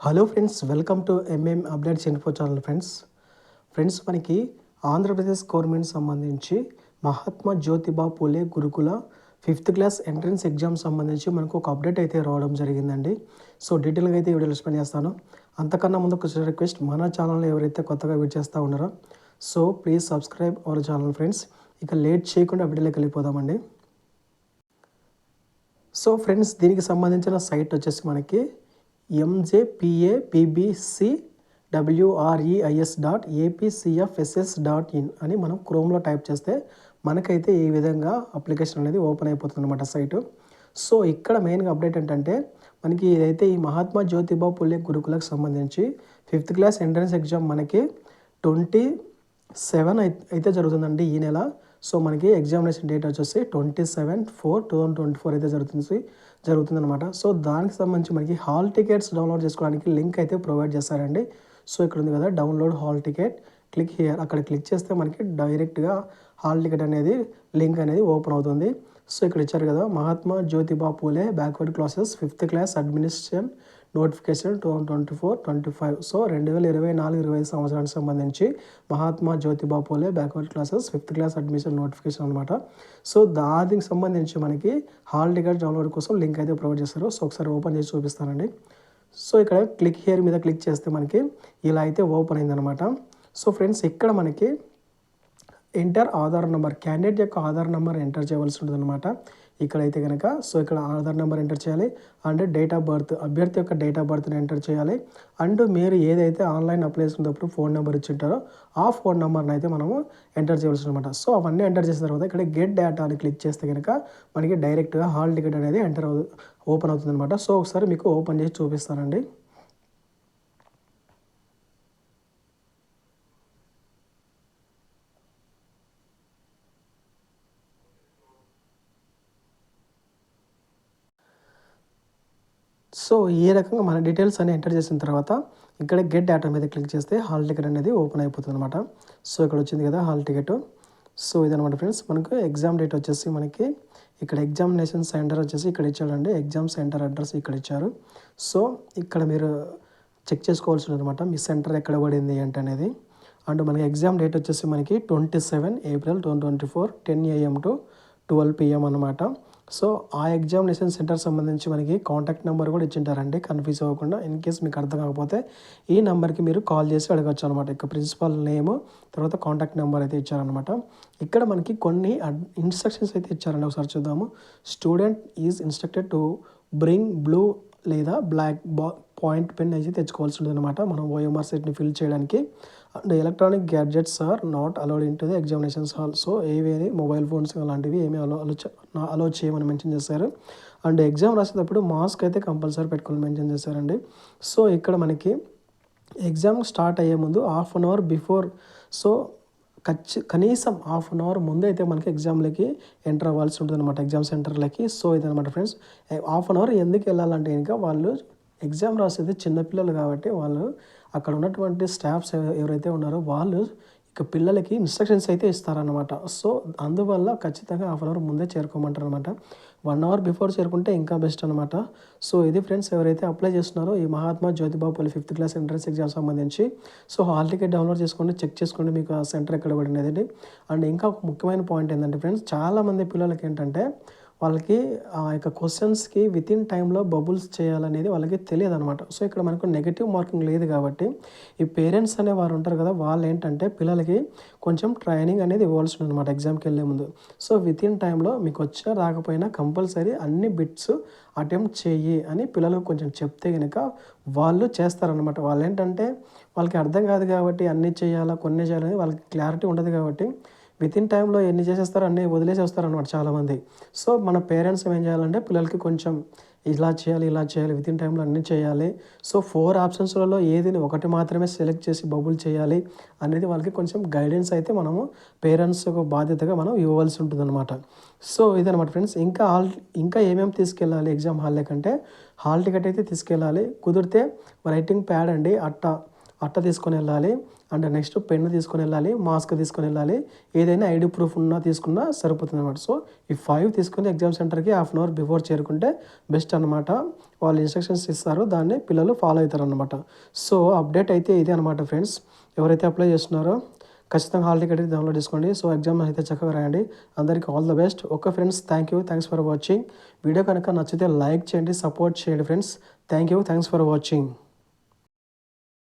Hello friends welcome to MM updates info channel friends. Friends మనకి Andhra Pradesh government సంబంధించి మహాత్మా జ్యోతిబా పూలే గురుకుల fifth class entrance exam సంబంధించి మనకు ఒక అప్డేట్ అయితే రావడం జరిగిందండి. సో డీటెయిల్గా అయితే ఈ వీడియోలో ఎక్స్ప్లెయిన్ చేస్తాను. అంతకన్నా ముందు ఒక రిక్వెస్ట్ మన ఛానల్లో ఎవరైతే కొత్తగా విజిట్ చేస్తూ ఉన్నారో so please subscribe our channel friends. ఇక లేట్ చేయకుండా వీడియోలోకి వెళ్ళిపోదామండి. సో ఫ్రెండ్స్ దీనికి సంబంధించిన సైట్ వచ్చేసి మనకి MJPA PBC WREIS dot APCFSS dot in అని మనం క్రోమ్లో టైప్ చేస్తే మనకైతే ఈ విధంగా అప్లికేషన్ అనేది ఓపెన్ అయిపోతుంది అనమాట సైటు సో ఇక్కడ మెయిన్గా అప్డేట్ ఏంటంటే మనకి ఇదైతే ఈ మహాత్మా జ్యోతిబా పుల్లే గురుకులకు సంబంధించి ఫిఫ్త్ క్లాస్ ఎంట్రన్స్ ఎగ్జామ్ మనకి ట్వంటీ సెవెన్ అయితే జరుగుతుందండి ఈ నెల. సో మనకి ఎగ్జామినేషన్ డేట్ వచ్చేసి twenty seven four two thousand twenty four అయితే జరుగుతుంది జరుగుతుందన్నమాట. సో దానికి సంబంధించి మనకి హాల్ టికెట్స్ డౌన్లోడ్ చేసుకోవడానికి లింక్ అయితే ప్రొవైడ్ చేస్తారండి. సో ఇక్కడ ఉంది కదా download hall ticket click here అక్కడ క్లిక్ చేస్తే మనకి డైరెక్ట్గా హాల్ టికెట్ అనేది లింక్ అనేది ఓపెన్ అవుతుంది. సో ఇక్కడ ఇచ్చారు కదా Mahatma Jyotiba Phule backward classes fifth class administration notification two twenty four twenty five. So రెండు వేల ఇరవై నాలుగు ఇరవై ఐదు సంవత్సరానికి సంబంధించి Mahatma Jyotiba Phule backward classes fifth class admission notification అనమాట సో దానికి సంబంధించి మనకి హాల్ టికెట్ డౌన్లోడ్ కోసం లింక్ అయితే ప్రొవైడ్ చేస్తారు. సో ఒకసారి ఓపెన్ చేసి చూపిస్తానండి. సో ఇక్కడ క్లిక్ హియర్ మీద క్లిక్ చేస్తే మనకి ఇలా అయితే ఓపెన్ అయిందనమాట సో ఫ్రెండ్స్ ఇక్కడ మనకి ఎంటర్ ఆధార్ నెంబర్ క్యాండిడేట్ యొక్క ఆధార్ నెంబర్ ఎంటర్ చేయవలసి ఉంటుంది అనమాట ఇక్కడైతే కనుక సో ఇక్కడ ఆధార్ నెంబర్ ఎంటర్ చేయాలి. అండ్ డేట్ ఆఫ్ బర్త్ అభ్యర్థి యొక్క డేట్ ఆఫ్ బర్త్ని ఎంటర్ చేయాలి. అండ్ మీరు ఏదైతే ఆన్లైన్ అప్లై చేసుకున్నప్పుడు ఫోన్ నెంబర్ ఇచ్చి ఉంటారో ఆ ఫోన్ నెంబర్ని అయితే మనము ఎంటర్ చేయవలసి అనమాట సో అవన్నీ ఎంటర్ చేసిన తర్వాత ఇక్కడ గెట్ డేటా అని క్లిక్ చేస్తే కనుక మనకి డైరెక్ట్గా హాల్ టికెట్ అనేది ఎంటర్ అవుతుంది ఓపెన్ అవుతుంది అనమాట సో ఒకసారి మీకు ఓపెన్ చేసి చూపిస్తానండి. సో ఈ రకంగా మన డీటెయిల్స్ అన్ని ఎంటర్ చేసిన తర్వాత ఇక్కడ గెట్ డేటా మీద క్లిక్ చేస్తే హాల్ టికెట్ అనేది ఓపెన్ అయిపోతుంది అనమాట సో ఇక్కడ వచ్చింది కదా హాల్ టికెట్ సో ఇదనమాట ఫ్రెండ్స్ మనకు ఎగ్జామ్ డేట్ వచ్చేసి మనకి ఇక్కడ ఎగ్జామినేషన్ సెంటర్ వచ్చేసి ఇక్కడ ఇచ్చాడండి. ఎగ్జామ్ సెంటర్ అడ్రస్ ఇక్కడ ఇచ్చారు. సో ఇక్కడ మీరు చెక్ చేసుకోవాల్సి అనమాట మీ సెంటర్ ఎక్కడ పడింది ఏంటి అనేది. అండ్ మనకి ఎగ్జామ్ డేట్ వచ్చేసి మనకి twenty seven April twenty twenty four ten AM to twelve PM అనమాట సో ఆ ఎగ్జామినేషన్ సెంటర్ సంబంధించి మనకి కాంటాక్ట్ నెంబర్ కూడా ఇచ్చింటారండి. కన్ఫ్యూజ్ అవ్వకుండా ఇన్ కేస్ మీకు అర్థం కాకపోతే ఈ నెంబర్కి మీరు కాల్ చేసి అడగచ్చు అనమాట ఇక ప్రిన్సిపల్ నేమ్ తర్వాత కాంటాక్ట్ నెంబర్ అయితే ఇచ్చారనమాట ఇక్కడ మనకి కొన్ని ఇన్స్ట్రక్షన్స్ అయితే ఇచ్చారండి. ఒకసారి చూద్దాము. Student is instructed to bring blue లేదా బ్లాక్ బా పాయింట్ పెన్ అయితే తెచ్చుకోవాల్సి ఉంటుంది అనమాట మనం ఓఎంఆర్ సెట్ని ఫిల్ చేయడానికి. And electronic gadgets are not allowed in to the examinations hall so ఏవేది mobile phones అలాంటివి ఏమీ అలో అలో అలో చేయమని మెన్షన్ చేశారు. అండ్ ఎగ్జామ్ రాసేటప్పుడు మాస్క్ అయితే కంపల్సరీ పెట్టుకోవాలని మెన్షన్ చేశారండి. సో ఇక్కడ మనకి ఎగ్జామ్ స్టార్ట్ అయ్యే ముందు half an hour before so ఖచ్చి కనీసం హాఫ్ అన్ అవర్ ముందే అయితే మనకి ఎగ్జామ్లకి ఎంటర్ అవ్వాల్సి ఉంటుంది అనమాట ఎగ్జామ్ సెంటర్లకి సో ఇదనమాట ఫ్రెండ్స్ హాఫ్ అన్ అవర్ ఎందుకు వెళ్ళాలంటే ఇంకా వాళ్ళు ఎగ్జామ్ రాసేది చిన్నపిల్లలు కాబట్టి వాళ్ళు అక్కడ ఉన్నటువంటి స్టాఫ్స్ ఎవరైతే ఉన్నారో వాళ్ళు ఇక పిల్లలకి ఇన్స్ట్రక్షన్స్ అయితే ఇస్తారనమాట సో అందువల్ల ఖచ్చితంగా హాఫ్ అన్ అవర్ ముందే చేరుకోమంటారు అనమాట వన్ అవర్ బిఫోర్ చేరుకుంటే ఇంకా బెస్ట్ అనమాట సో ఇది ఫ్రెండ్స్ ఎవరైతే అప్లై చేస్తున్నారో ఈ మహాత్మా జ్యోతిబాబు పల్లి ఫిఫ్త్ క్లాస్ ఎంట్రన్స్ ఎగ్జామ్ సంబంధించి సో హాల్ టికెట్ డౌన్లోడ్ చేసుకోండి చెక్ చేసుకోండి మీకు ఆ సెంటర్ ఎక్కడ పడినది అండ్ ఇంకా ఒక ముఖ్యమైన పాయింట్ ఏంటంటే ఫ్రెండ్స్ చాలామంది పిల్లలకి ఏంటంటే వాళ్ళకి ఆ యొక్క క్వశ్చన్స్కి విత్ ఇన్ టైంలో బబుల్స్ చేయాలనేది వాళ్ళకి తెలియదు అనమాట సో ఇక్కడ మనకు నెగిటివ్ మార్కింగ్ లేదు కాబట్టి ఈ పేరెంట్స్ అనే వారు ఉంటారు కదా వాళ్ళు ఏంటంటే పిల్లలకి కొంచెం ట్రైనింగ్ అనేది ఇవ్వాల్సి అనమాట ఎగ్జామ్కి వెళ్ళే ముందు. సో విత్ ఇన్ టైంలో మీకు వచ్చినా రాకపోయినా కంపల్సరీ అన్ని బిట్స్ అటెంప్ట్ చెయ్యి అని పిల్లలకు కొంచెం చెప్తే కనుక వాళ్ళు చేస్తారనమాట వాళ్ళు ఏంటంటే వాళ్ళకి అర్థం కాదు కాబట్టి అన్నీ చేయాలా కొన్ని చేయాలని వాళ్ళకి క్లారిటీ ఉండదు కాబట్టి విత్ ఇన్ టైంలో ఎన్ని చేసేస్తారో అన్నీ వదిలేసేస్తారు అనమాట చాలామంది. సో మన పేరెంట్స్ ఏం చేయాలంటే పిల్లలకి కొంచెం ఇలా చేయాలి ఇలా చేయాలి విత్ ఇన్ టైంలో అన్నీ చేయాలి. సో ఫోర్ ఆప్షన్స్లలో ఏది ఒకటి మాత్రమే సెలెక్ట్ చేసి బబుల్ చేయాలి అనేది వాళ్ళకి కొంచెం గైడెన్స్ అయితే మనము పేరెంట్స్కు బాధ్యతగా మనం ఇవ్వవలసి ఉంటుంది అనమాట సో ఇదనమాట ఫ్రెండ్స్ ఇంకా హాల్ ఇంకా ఏమేమి తీసుకెళ్ళాలి ఎగ్జామ్ హాల్ కంటే హాల్ టికెట్ అయితే తీసుకెళ్ళాలి. కుదిరితే రైటింగ్ ప్యాడ్ అండి అట్టా. అట్ట తీసుకొని వెళ్ళాలి. అండ్ నెక్స్ట్ పెన్ను తీసుకొని వెళ్ళాలి మాస్క్ తీసుకొని వెళ్ళాలి. ఏదైనా ఐడి ప్రూఫ్ ఉన్నా తీసుకున్నా సరిపోతుంది అనమాట సో ఈ ఫైవ్ తీసుకుని ఎగ్జామ్ సెంటర్కి హాఫ్ అన్ అవర్ బిఫోర్ చేరుకుంటే బెస్ట్ అనమాట వాళ్ళు ఇన్స్ట్రక్షన్స్ ఇస్తారు దాన్ని పిల్లలు ఫాలో అవుతారు అనమాట సో అప్డేట్ అయితే ఇదే అనమాట ఫ్రెండ్స్. ఎవరైతే అప్లై చేస్తున్నారో ఖచ్చితంగా హాల్ టికెట్ డౌన్లోడ్ చేసుకోండి. సో ఎగ్జామ్ అయితే చక్కగా రాయండి. అందరికీ all the best. Okay friends thank you thanks for watching video కనుక నచ్చితే లైక్ చేయండి సపోర్ట్ చేయండి friends. Thank you thanks for watching